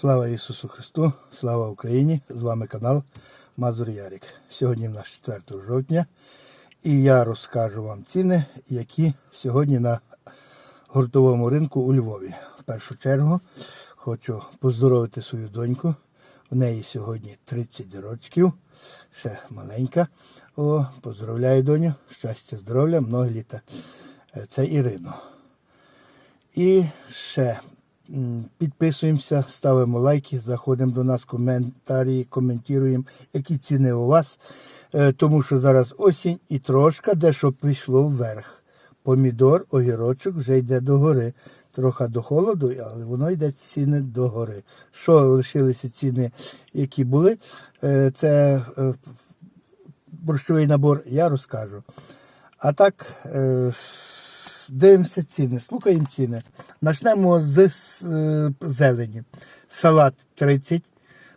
Слава Ісусу Христу, слава Україні! З вами канал Мазур Ярик. Сьогодні в нас 4 жовтня і я розкажу вам ціни, які сьогодні на гуртовому ринку у Львові. В першу чергу хочу поздоровити свою доньку. В неї сьогодні 30 років, ще маленька. О, поздравляю доню, щастя, здоров'я, много літа. Е, Це Ірина. І ще підписуємося, ставимо лайки, заходимо до нас, коментарі, коментуємо, які ціни у вас. Е, Тому що зараз осінь і трошки дещо пішло вверх. Помідор, огірочок вже йде до гори. Трохи до холоду, але воно йде ціни до гори. Що лишилися ціни, які були? Е, Це е, борщовий набор, я розкажу. А так, дивимося ціни, слухаємо ціни. Почнемо з е, зелені. Салат 30,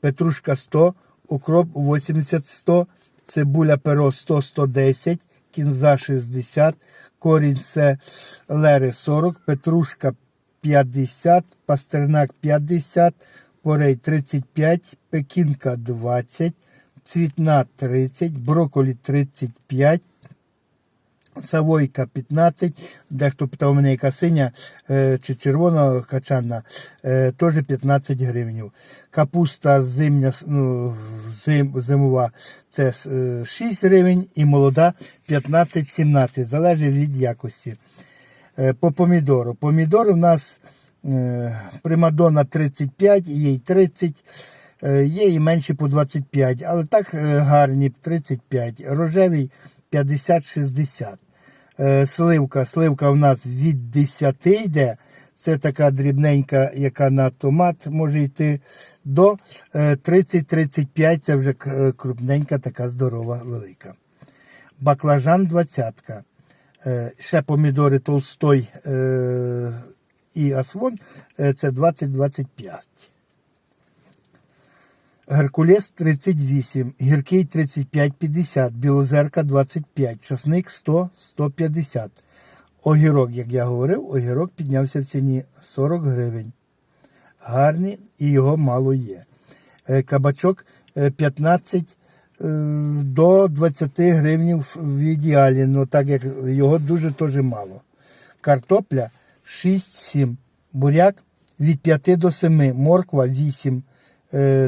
петрушка 100, укроп 80-100, цибуля перо 100-110, кінза 60, корінь селери 40, петрушка 50, пастернак 50, порей 35, пекінка 20, цвітна 30, брокколі 35, Савойка 15, дехто питав мене, яка синя е, чи червона качана, е, теж 15 гривень. Капуста зимня, ну, зим, зимова це е, 6 гривень і молода 15-17, залежить від якості. Е, по помідору. Помідор у нас е, примадона 35, є й 30, е, є і менші по 25, але так е, гарні 35, рожевий 50-60. Е, Сливка, сливка у нас від 10 йде. Це така дрібненька, яка на томат може йти до е, 30-35, це вже е, крупненька, така здорова, велика. Баклажан 20. Е, Ще помідори Толстой е, і Асвон е, це 20-25. Геркулес 38, гіркий 35-50, білозерка 25, часник 100-150. Огірок, як я говорив, огірок піднявся в ціні 40 гривень. Гарний і його мало є. Е, Кабачок е, 15 е, до 20 гривень в- ідеалі, ну так як його дуже теж мало. Картопля 6-7, буряк від 5 до 7, морква 8, е,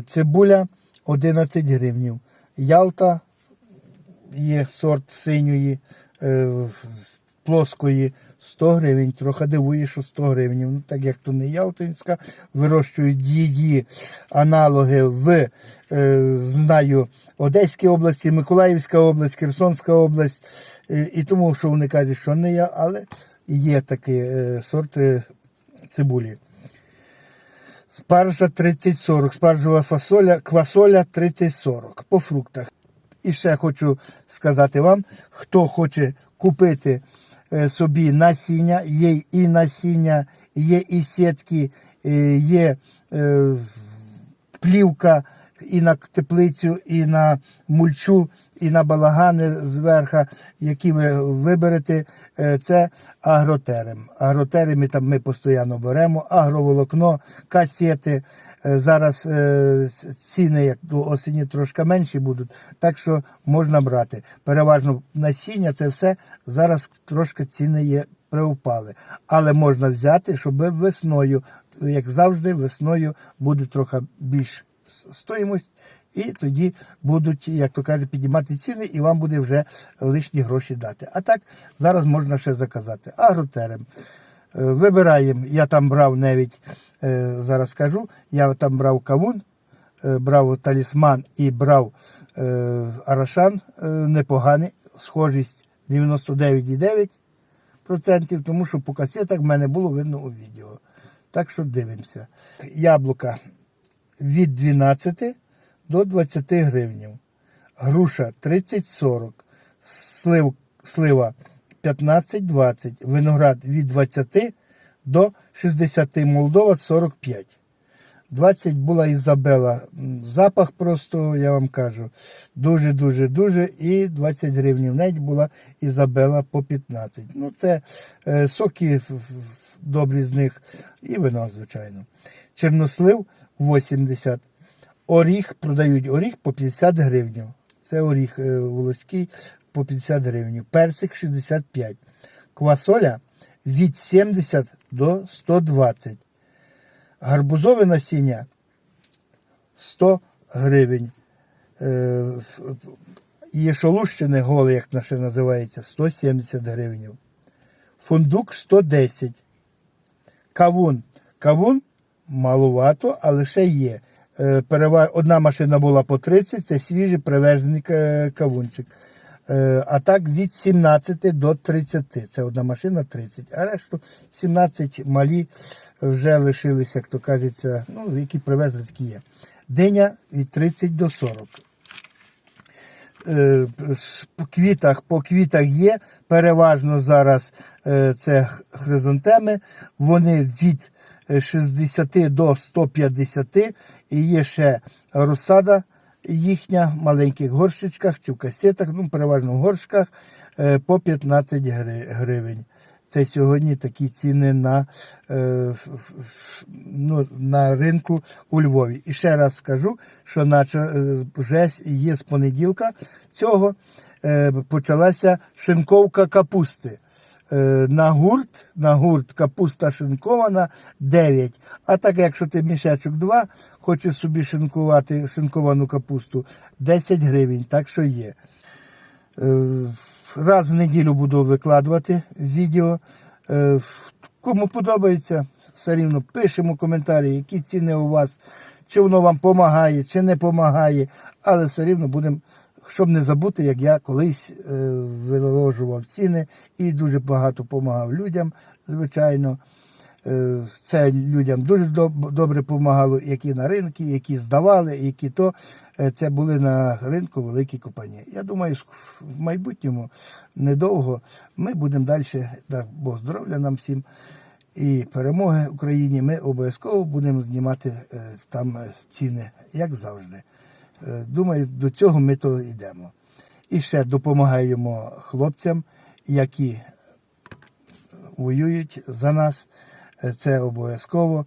цибуля 11 гривнів. Ялта є сорт синьої, е, плоскої 100 гривень. Трохи дивує, що 100 гривень. Ну, так як то не Ялтинська, вирощують її аналоги в е, знаю, Одеській області, Миколаївська область, Херсонська область. Е, і тому, що вони кажуть, що не я, але є такі е, сорти цибулі. Спаржа 30-40, спаржова фасоля, квасоля 30-40 по фруктах. І ще хочу сказати вам, хто хоче купити е, собі насіння, є і насіння, є і сітки, е, є е, плівка і на теплицю, і на мульчу, і на балагани зверху, які ви виберете, е, це агротерем. Агротереми там ми постійно беремо, агроволокно, касети. Е, Зараз е, ціни як до осені трошки менші будуть, так що можна брати. Переважно насіння це все зараз трошки ціни є привпали. Але можна взяти, щоб весною, як завжди, весною буде трохи більш стоїмость, і тоді будуть, як то кажуть, піднімати ціни, і вам буде вже лишні гроші дати. А так зараз можна ще заказати. Агротерем. Е, Вибираємо, я там брав навіть, е, зараз скажу, я там брав кавун, е, брав талісман і брав арашан непоганий, схожість 99,9%, тому що по касетах в мене було видно у відео. Так що дивимося. Яблука від 12 до 20 гривень. Груша 30-40, слив, слива 15-20, виноград від 20 до 60, Молдова 45. 20 була Ізабела. Запах просто, я вам кажу, дуже-дуже дуже. І 20 гривень навіть була Ізабела по 15. Ну, це е, соки добрі з них і вино, звичайно. чорнослив 80. Оріх продають оріх по 50 гривень. Це оріх е, волоський по 50 гривень. Персик 65. Квасоля від 70 до 120. Гарбузове насіння 100 гривень. Е, Є шолущене голе, як наше називається, 170 гривень. Фундук 110. Кавун. Кавун малувато, але ще є. Е, Одна машина була по 30, це свіжий привезений кавунчик. Е, А так від 17 до 30. Це одна машина 30. А решту 17 малі вже лишилися, як то кажеться, ну, які привезли, такі є. Диня від 30 до 40 е, по квітах, по квітах є. Переважно зараз е, це хризантеми. Вони від е, 60 до 150 і є ще розсада їхня в маленьких горщичках чи в касетах, ну переважно в горшках е, по 15 гривень. Це сьогодні такі ціни на, е, ну, на ринку у Львові. І ще раз скажу, що наче е, вже є з понеділка цього е, почалася шинковка капусти. Е, На гурт, на гурт капуста шинкована 9. А так, якщо ти мішечок 2, хочеш собі шинкувати шинковану капусту 10 гривень, так що є. Е, Раз в неділю буду викладувати відео. Е, Кому подобається, все рівно пишемо коментарі, які ціни у вас, чи воно вам допомагає, чи не допомагає. Але все рівно будемо, щоб не забути, як я колись е, виложував ціни і дуже багато допомагав людям, звичайно. Е, Це людям дуже добре допомагало, які на ринку, які здавали, які то. Е, Це були на ринку великі компанії. Я думаю, в майбутньому недовго ми будемо далі, дай Бог здоров'я нам всім і перемоги Україні. Ми обов'язково будемо знімати е, там е, ціни, як завжди. Думаю, до цього ми то йдемо. І ще допомагаємо хлопцям, які воюють за нас. Це обов'язково.